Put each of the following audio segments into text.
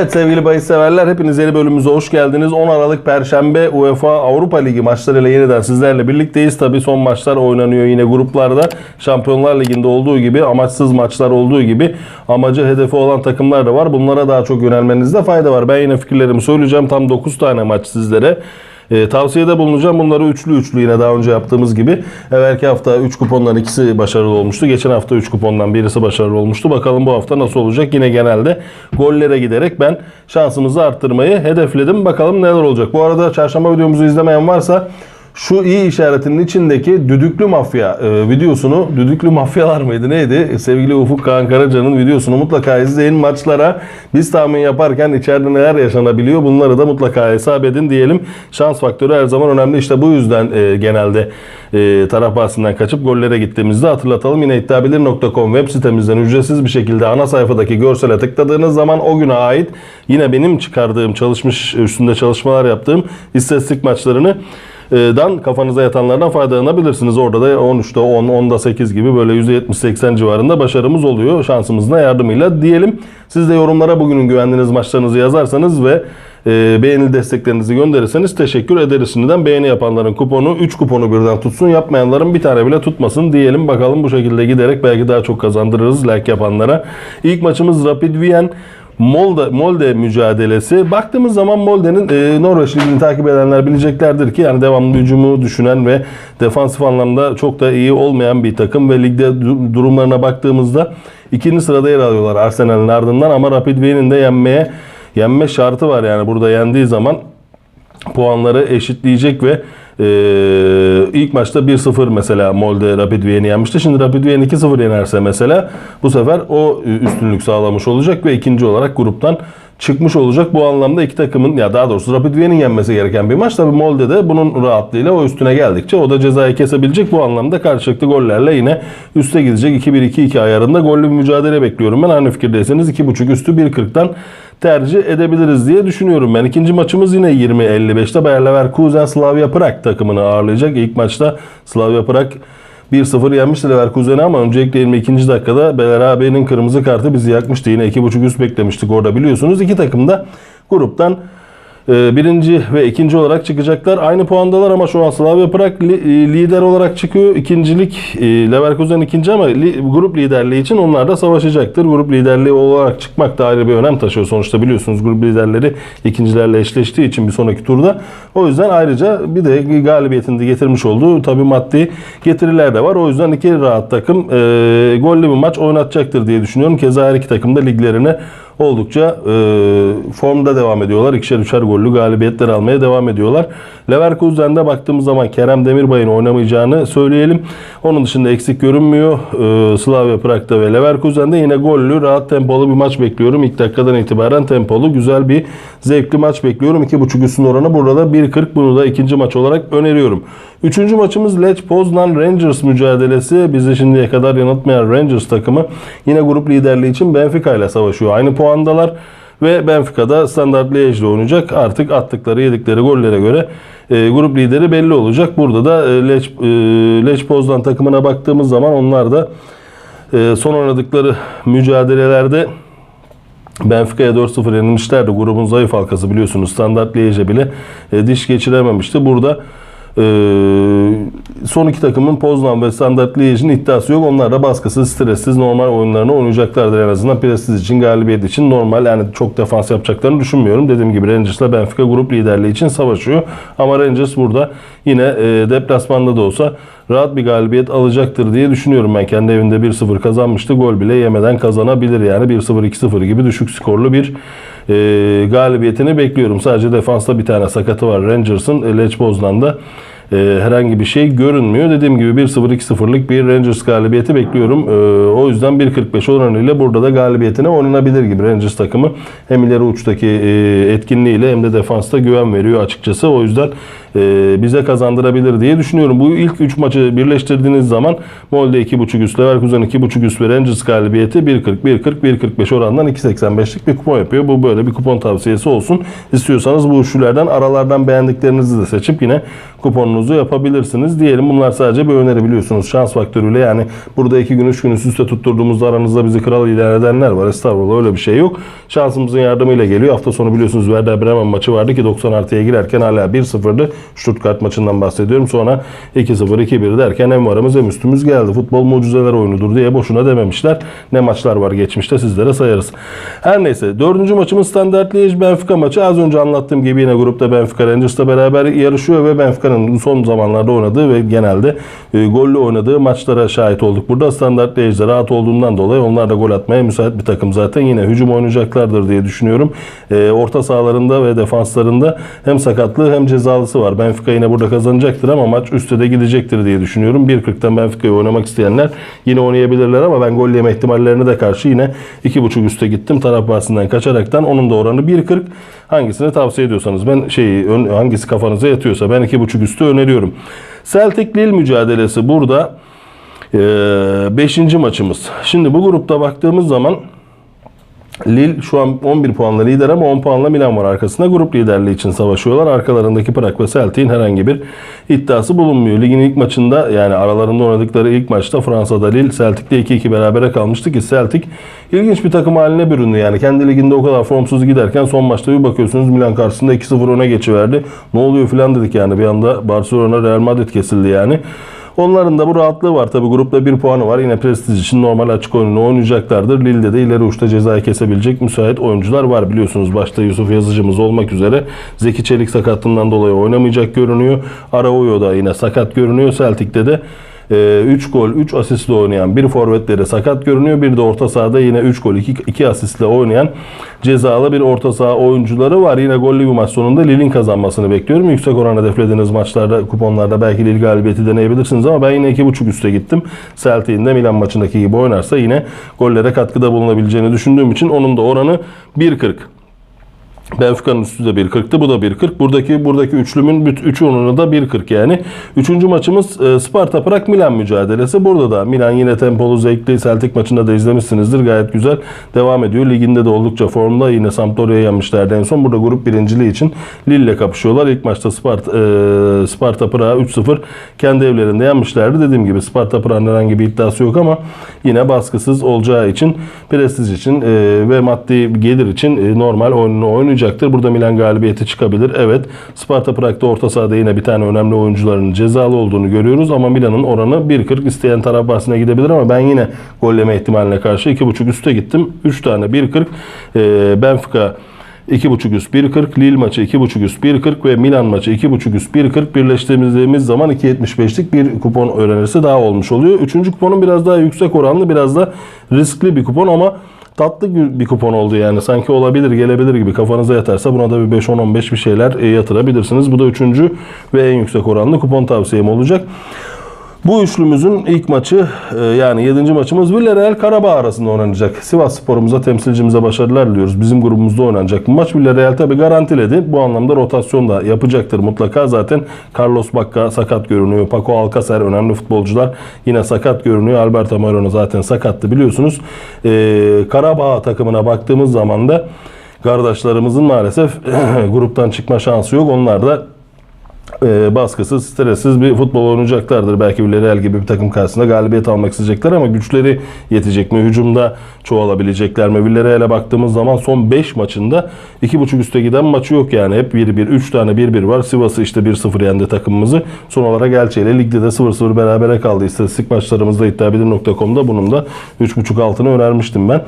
Evet sevgili bahis severler hepiniz yeni bölümümüze hoş geldiniz. 10 Aralık Perşembe UEFA Avrupa Ligi maçlarıyla yeniden sizlerle birlikteyiz. Tabi son maçlar oynanıyor yine gruplarda. Şampiyonlar Ligi'nde olduğu gibi amaçsız maçlar olduğu gibi amacı hedefi olan takımlar da var. Bunlara daha çok yönelmenizde fayda var. Ben yine fikirlerimi söyleyeceğim. Tam 9 tane maç sizlere. E, tavsiyede bulunacağım. Bunları üçlü üçlü yine daha önce yaptığımız gibi. Evvelki hafta 3 kupondan ikisi başarılı olmuştu. Geçen hafta 3 kupondan birisi başarılı olmuştu. Bakalım bu hafta nasıl olacak? Yine genelde gollere giderek ben şansımızı arttırmayı hedefledim. Bakalım neler olacak. Bu arada çarşamba videomuzu izlemeyen varsa şu iyi işaretinin içindeki düdüklü mafya e, videosunu, düdüklü mafyalar mıydı neydi? Sevgili Ufuk Kağan Karaca'nın videosunu mutlaka izleyin. Maçlara biz tahmin yaparken içeride neler yaşanabiliyor bunları da mutlaka hesap edin diyelim. Şans faktörü her zaman önemli. İşte bu yüzden e, genelde e, taraf bahsinden kaçıp gollere gittiğimizde hatırlatalım. Yine iddiabilir.com web sitemizden ücretsiz bir şekilde ana sayfadaki görsele tıkladığınız zaman o güne ait yine benim çıkardığım, çalışmış üstünde çalışmalar yaptığım istatistik maçlarını dan kafanıza yatanlardan faydalanabilirsiniz. Orada da 13'te 10, 10'da 8 gibi böyle %70-80 civarında başarımız oluyor şansımızın yardımıyla diyelim. Siz de yorumlara bugünün güvendiğiniz maçlarınızı yazarsanız ve e, beğeni desteklerinizi gönderirseniz teşekkür ederiz. Şimdiden beğeni yapanların kuponu 3 kuponu birden tutsun yapmayanların bir tane bile tutmasın diyelim. Bakalım bu şekilde giderek belki daha çok kazandırırız like yapanlara. İlk maçımız Rapid Wien. Molde, Molde mücadelesi. Baktığımız zaman Molde'nin e, Norveç Ligi'ni takip edenler bileceklerdir ki yani devamlı hücumu düşünen ve defansif anlamda çok da iyi olmayan bir takım ve ligde du- durumlarına baktığımızda ikinci sırada yer alıyorlar Arsenal'in ardından ama Rapid Wien'in de yenmeye yenme şartı var yani burada yendiği zaman puanları eşitleyecek ve e, ilk maçta 1-0 mesela Molde Rapid Wien'i yenmişti. Şimdi Rapid Wien 2-0 yenerse mesela bu sefer o üstünlük sağlamış olacak ve ikinci olarak gruptan çıkmış olacak. Bu anlamda iki takımın ya daha doğrusu Rapid Wien'in yenmesi gereken bir maç. Tabii Molde de bunun rahatlığıyla o üstüne geldikçe o da cezayı kesebilecek. Bu anlamda karşılıklı gollerle yine üste gidecek 2-1-2-2 ayarında gollü bir mücadele bekliyorum. Ben aynı fikirdeyseniz 2.5 üstü 1.40'dan tercih edebiliriz diye düşünüyorum ben. İkinci maçımız yine 20.55'te Bayer Leverkusen Slavia Prag takımını ağırlayacak. İlk maçta Slavia Prag 1-0 yenmişti Leverkusen'i ama öncelikle 22. dakikada Beler AB'nin kırmızı kartı bizi yakmıştı. Yine 2.5 üst beklemiştik orada biliyorsunuz. İki takım da gruptan birinci ve ikinci olarak çıkacaklar. Aynı puandalar ama şu an Slavia Prag e, lider olarak çıkıyor. İkincilik e, Leverkusen ikinci ama grup liderliği için onlar da savaşacaktır. Grup liderliği olarak çıkmak da ayrı bir önem taşıyor. Sonuçta biliyorsunuz grup liderleri ikincilerle eşleştiği için bir sonraki turda. O yüzden ayrıca bir de galibiyetini de getirmiş olduğu tabii maddi getiriler de var. O yüzden iki rahat takım e, gollü bir maç oynatacaktır diye düşünüyorum. Keza her iki takım da liglerine oldukça e, formda devam ediyorlar. İkişer üçer gollü galibiyetler almaya devam ediyorlar. Leverkusen'de baktığımız zaman Kerem Demirbay'ın oynamayacağını söyleyelim. Onun dışında eksik görünmüyor. E, Slavia Prag'da ve Leverkusen'de yine gollü, rahat tempolu bir maç bekliyorum. İlk dakikadan itibaren tempolu, güzel bir zevkli maç bekliyorum. 2.5 üstün oranı burada da 1.40 bunu da ikinci maç olarak öneriyorum. Üçüncü maçımız Lech Poznan Rangers mücadelesi. Bizi şimdiye kadar yanıltmayan Rangers takımı yine grup liderliği için Benfica ile savaşıyor. Aynı puandalar ve Benfica'da Standard Liège ile oynayacak. Artık attıkları yedikleri gollere göre e, grup lideri belli olacak. Burada da e, Lech, e, Lech Poznan takımına baktığımız zaman onlar da e, son oynadıkları mücadelelerde Benfica'ya 4-0 yenilmişlerdi. Grubun zayıf halkası biliyorsunuz. Standart Liège'e bile e, diş geçirememişti. Burada son iki takımın Poznan ve Standart Liège'in iddiası yok. Onlar da baskısız, stressiz normal oyunlarını oynayacaklardır en azından. Prestij için, galibiyet için normal. Yani çok defans yapacaklarını düşünmüyorum. Dediğim gibi Rangers'la Benfica grup liderliği için savaşıyor. Ama Rangers burada yine e, deplasmanda da olsa rahat bir galibiyet alacaktır diye düşünüyorum ben. Kendi evinde 1-0 kazanmıştı. Gol bile yemeden kazanabilir yani. 1-0, 2-0 gibi düşük skorlu bir galibiyetini bekliyorum. Sadece defansta bir tane sakatı var Rangers'ın. E, Lech Poznan'da e, herhangi bir şey görünmüyor. Dediğim gibi 1-0, 2-0'lık bir Rangers galibiyeti bekliyorum. E, o yüzden 1.45 oranıyla burada da galibiyetine oynanabilir gibi Rangers takımı. Hem ileri uçtaki e, etkinliğiyle hem de defansta güven veriyor açıkçası. O yüzden e, bize kazandırabilir diye düşünüyorum. Bu ilk 3 maçı birleştirdiğiniz zaman Molde 2.5 üst, Leverkusen 2.5 üst ve Rangers galibiyeti 1.40, 1.40, 1.45 orandan 2.85'lik bir kupon yapıyor. Bu böyle bir kupon tavsiyesi olsun. İstiyorsanız bu üçlülerden aralardan beğendiklerinizi de seçip yine kuponunuzu yapabilirsiniz. Diyelim bunlar sadece bir öneri biliyorsunuz. Şans faktörüyle yani burada iki gün üç gün üst üste tutturduğumuzda aranızda bizi kral ilan edenler var. Estağfurullah öyle bir şey yok. Şansımızın yardımıyla geliyor. Hafta sonu biliyorsunuz Werder Bremen maçı vardı ki 90 artıya girerken hala 1-0'dı. Stuttgart maçından bahsediyorum. Sonra 2-0 2-1 derken hem varımız hem üstümüz geldi. Futbol mucizeler oyunudur diye boşuna dememişler. Ne maçlar var geçmişte sizlere sayarız. Her neyse dördüncü maçımız Standard Liège Benfica maçı. Az önce anlattığım gibi yine grupta Benfica Rangers'la beraber yarışıyor ve Benfica'nın son zamanlarda oynadığı ve genelde e, gollü oynadığı maçlara şahit olduk. Burada Standard Liège'de rahat olduğundan dolayı onlar da gol atmaya müsait bir takım zaten. Yine hücum oynayacaklardır diye düşünüyorum. E, orta sahalarında ve defanslarında hem sakatlığı hem cezalısı var. Benfica yine burada kazanacaktır ama maç üstte de gidecektir diye düşünüyorum. 1.40'tan Benfica'yı oynamak isteyenler yine oynayabilirler ama ben gol yeme ihtimallerine de karşı yine 2.5 üste gittim. Taraf bahsinden kaçaraktan onun da oranı 1.40. Hangisini tavsiye ediyorsanız ben şeyi hangisi kafanıza yatıyorsa ben 2.5 üstü öneriyorum. Celtic Lille mücadelesi burada 5. maçımız. Şimdi bu grupta baktığımız zaman Lille şu an 11 puanla lider ama 10 puanla Milan var arkasında. Grup liderliği için savaşıyorlar. Arkalarındaki Prag ve Celtic'in herhangi bir iddiası bulunmuyor. Ligin ilk maçında yani aralarında oynadıkları ilk maçta Fransa'da Lille Celtic'te 2-2 berabere kalmıştı ki Celtic ilginç bir takım haline büründü. Yani kendi liginde o kadar formsuz giderken son maçta bir bakıyorsunuz Milan karşısında 2-0 öne geçiverdi. Ne oluyor filan dedik yani bir anda Barcelona Real Madrid kesildi yani. Onların da bu rahatlığı var. Tabi grupta bir puanı var. Yine prestij için normal açık oyununu oynayacaklardır. Lille'de de ileri uçta cezayı kesebilecek müsait oyuncular var. Biliyorsunuz başta Yusuf Yazıcımız olmak üzere. Zeki Çelik sakatlığından dolayı oynamayacak görünüyor. Araújo da yine sakat görünüyor. Celtic'te de 3 gol 3 asistle oynayan bir forvetleri sakat görünüyor. Bir de orta sahada yine 3 gol 2, 2 asistle oynayan cezalı bir orta saha oyuncuları var. Yine gollü bir maç sonunda Lille'in kazanmasını bekliyorum. Yüksek oran hedeflediğiniz maçlarda kuponlarda belki Lille galibiyeti deneyebilirsiniz ama ben yine 2.5 üste gittim. Celtic'in de Milan maçındaki gibi oynarsa yine gollere katkıda bulunabileceğini düşündüğüm için onun da oranı 1.40. Benfica'nın üstü de 1.40'tı. Bu da 1.40. Buradaki buradaki üçlümün 3 onunu da 1.40 yani. Üçüncü maçımız e, Sparta Prag Milan mücadelesi. Burada da Milan yine tempolu zevkli Celtic maçında da izlemişsinizdir. Gayet güzel devam ediyor. Liginde de oldukça formda. Yine Sampdoria'ya yenmişlerdi en son. Burada grup birinciliği için Lille kapışıyorlar. İlk maçta Sparta, e, Sparta Prag'a 3-0 kendi evlerinde yenmişlerdi. Dediğim gibi Sparta Prag'ın herhangi bir iddiası yok ama yine baskısız olacağı için prestij için e, ve maddi gelir için e, normal oyununu oynayacaktır. Burada Milan galibiyeti çıkabilir. Evet. Sparta Prag'da orta sahada yine bir tane önemli oyuncuların cezalı olduğunu görüyoruz ama Milan'ın oranı 1.40 isteyen taraf bahsine gidebilir ama ben yine golleme ihtimaline karşı 2.5 üste gittim. 3 tane 1.40 e, Benfica 2.5 üst 1.40, Lille maçı 2.5 üst 1.40 ve Milan maçı 2.5 üst 1.40 birleştirdiğimiz zaman 2.75'lik bir kupon öğrenirse daha olmuş oluyor. Üçüncü kuponun biraz daha yüksek oranlı, biraz da riskli bir kupon ama tatlı bir kupon oldu yani. Sanki olabilir, gelebilir gibi kafanıza yatarsa buna da bir 5-10-15 bir şeyler e, yatırabilirsiniz. Bu da üçüncü ve en yüksek oranlı kupon tavsiyem olacak. Bu üçlümüzün ilk maçı e, yani 7. maçımız Villarreal Karabağ arasında oynanacak. Sivas sporumuza temsilcimize başarılar diliyoruz. Bizim grubumuzda oynanacak bu maç. Villarreal tabi garantiledi. Bu anlamda rotasyon da yapacaktır mutlaka. Zaten Carlos Bacca sakat görünüyor. Paco Alcacer önemli futbolcular yine sakat görünüyor. Alberto Moreno zaten sakattı biliyorsunuz. E, Karabağ takımına baktığımız zaman da kardeşlerimizin maalesef gruptan çıkma şansı yok. Onlar da e, baskısız, stressiz bir futbol oynayacaklardır. Belki Villarreal gibi bir takım karşısında galibiyet almak isteyecekler ama güçleri yetecek mi? Hücumda çoğalabilecekler mi? Villarreal'e baktığımız zaman son 5 maçında 2.5 üste giden maçı yok yani. Hep 1-1, 3 tane 1-1 var. Sivas'ı işte 1-0 yendi takımımızı. Son olarak ile ligde de 0-0 berabere kaldı. İstatistik maçlarımızda iddiabilir.com'da bunun da 3.5 altını önermiştim ben.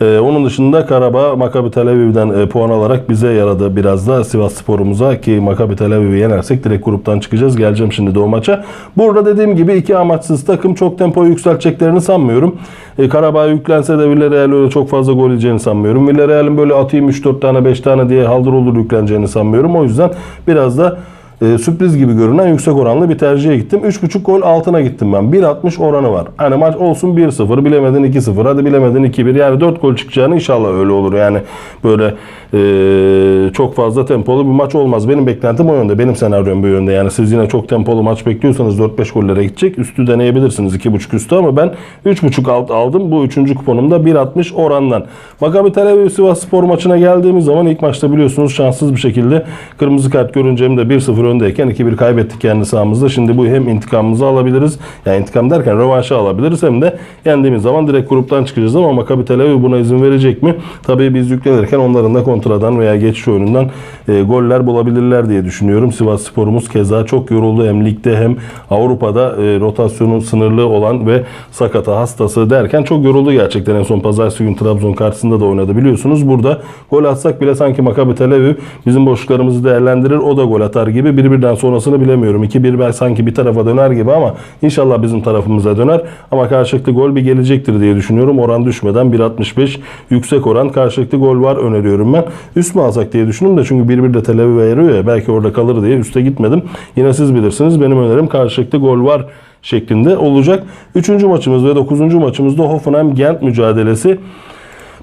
Ee, onun dışında Karabağ Maccabi Tel Aviv'den e, puan alarak bize yaradı biraz da Sivas sporumuza ki Maccabi Tel Aviv'i yenersek direkt gruptan çıkacağız. Geleceğim şimdi de o maça. Burada dediğim gibi iki amaçsız takım çok tempoyu yükselteceklerini sanmıyorum. E, Karabağ yüklense de Villarreal öyle çok fazla gol yiyeceğini sanmıyorum. Villarreal'in böyle atayım 3-4 tane 5 tane diye haldır olur yükleneceğini sanmıyorum. O yüzden biraz da e, sürpriz gibi görünen yüksek oranlı bir tercihe gittim. 3.5 gol altına gittim ben. 1.60 oranı var. Hani maç olsun 1-0, bilemedin 2-0, hadi bilemedin 2-1. Yani 4 gol çıkacağını inşallah öyle olur. Yani böyle e, çok fazla tempolu bir maç olmaz. Benim beklentim o yönde. Benim senaryom bu yönde. Yani siz yine çok tempolu maç bekliyorsanız 4-5 gollere gidecek. Üstü deneyebilirsiniz 2.5 üstü ama ben 3.5 alt aldım. Bu üçüncü kuponumda 1.60 orandan. Maccabi Tel Aviv Sivas spor maçına geldiğimiz zaman ilk maçta biliyorsunuz şanssız bir şekilde kırmızı kart görünce hem de 1-0 öndeyken 2-1 kaybettik kendi sahamızda. Şimdi bu hem intikamımızı alabiliriz. Yani intikam derken rövanşı alabiliriz hem de yendiğimiz zaman direkt gruptan çıkacağız ama Maccabi Tel Aviv buna izin verecek mi? Tabii biz yüklenirken onların da kontradan veya geçiş oyunundan e, goller bulabilirler diye düşünüyorum. Sivas Spor'umuz keza çok yoruldu hem ligde hem Avrupa'da e, rotasyonu sınırlı olan ve sakata hastası derken çok yoruldu gerçekten. En son pazartesi gün Trabzon karşısında da oynadı biliyorsunuz. Burada gol atsak bile sanki Maccabi Tel Aviv bizim boşluklarımızı değerlendirir. O da gol atar gibi. Birbirinden sonrasını bilemiyorum. 2-1 belki sanki bir tarafa döner gibi ama inşallah bizim tarafımıza döner. Ama karşılıklı gol bir gelecektir diye düşünüyorum. Oran düşmeden 1.65 yüksek oran karşılıklı gol var öneriyorum ben. Üst mü alsak diye düşündüm de çünkü 1-1 de Tel Aviv'e ya belki orada kalır diye üste gitmedim. Yine siz bilirsiniz. Benim önerim karşılıklı gol var şeklinde olacak. Üçüncü maçımız ve dokuzuncu maçımızda Hoffenheim-Gent mücadelesi.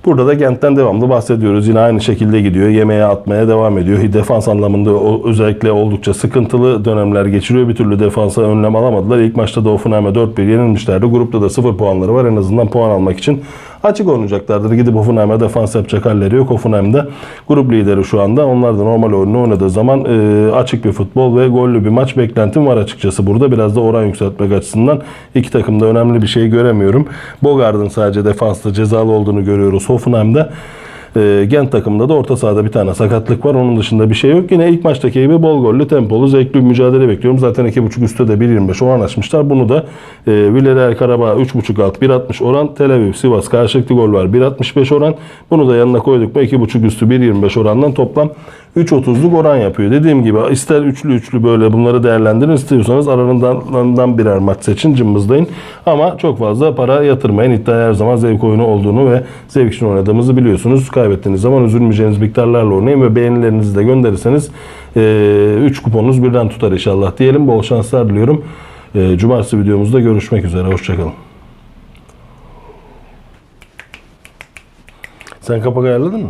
Burada da Gent'ten devamlı bahsediyoruz. Yine aynı şekilde gidiyor. Yemeğe atmaya devam ediyor. Defans anlamında özellikle oldukça sıkıntılı dönemler geçiriyor. Bir türlü defansa önlem alamadılar. İlk maçta da Hoffenheim'e 4-1 yenilmişlerdi. Grupta da 0 puanları var. En azından puan almak için açık oynayacaklardır. Gidip Hoffenheim'e defans yapacak halleri yok. Hoffenheim'de grup lideri şu anda. Onlar da normal oyunu oynadığı zaman e, açık bir futbol ve gollü bir maç beklentim var açıkçası burada. Biraz da oran yükseltmek açısından iki takımda önemli bir şey göremiyorum. Bogart'ın sadece defansta cezalı olduğunu görüyoruz Hoffenheim'de. E, Gent takımında da orta sahada bir tane sakatlık var. Onun dışında bir şey yok. Yine ilk maçtaki gibi bol gollü, tempolu, zevkli bir mücadele bekliyorum. Zaten 2.5 üstte de 1.25 oran açmışlar. Bunu da e, Villarreal Karabağ 3.5 alt 1.60 oran. Tel Aviv Sivas karşılıklı gol var 1.65 oran. Bunu da yanına koyduk mu 2.5 üstü 1.25 orandan toplam 3.30'luk oran yapıyor. Dediğim gibi ister üçlü üçlü böyle bunları değerlendirin. istiyorsanız aralarından birer maç seçin cımbızlayın. Ama çok fazla para yatırmayın. İddia her zaman zevk oyunu olduğunu ve zevk için oynadığımızı biliyorsunuz. Kaybettiğiniz zaman üzülmeyeceğiniz miktarlarla oynayın ve beğenilerinizi de gönderirseniz 3 kuponunuz birden tutar inşallah diyelim. Bol şanslar diliyorum. E, Cumartesi videomuzda görüşmek üzere. Hoşçakalın. Sen kapak ayarladın mı?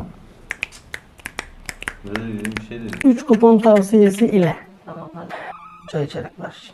Böyle dedim bir şey dedim. 3 kupon tavsiyesi ile. Çay içerek var.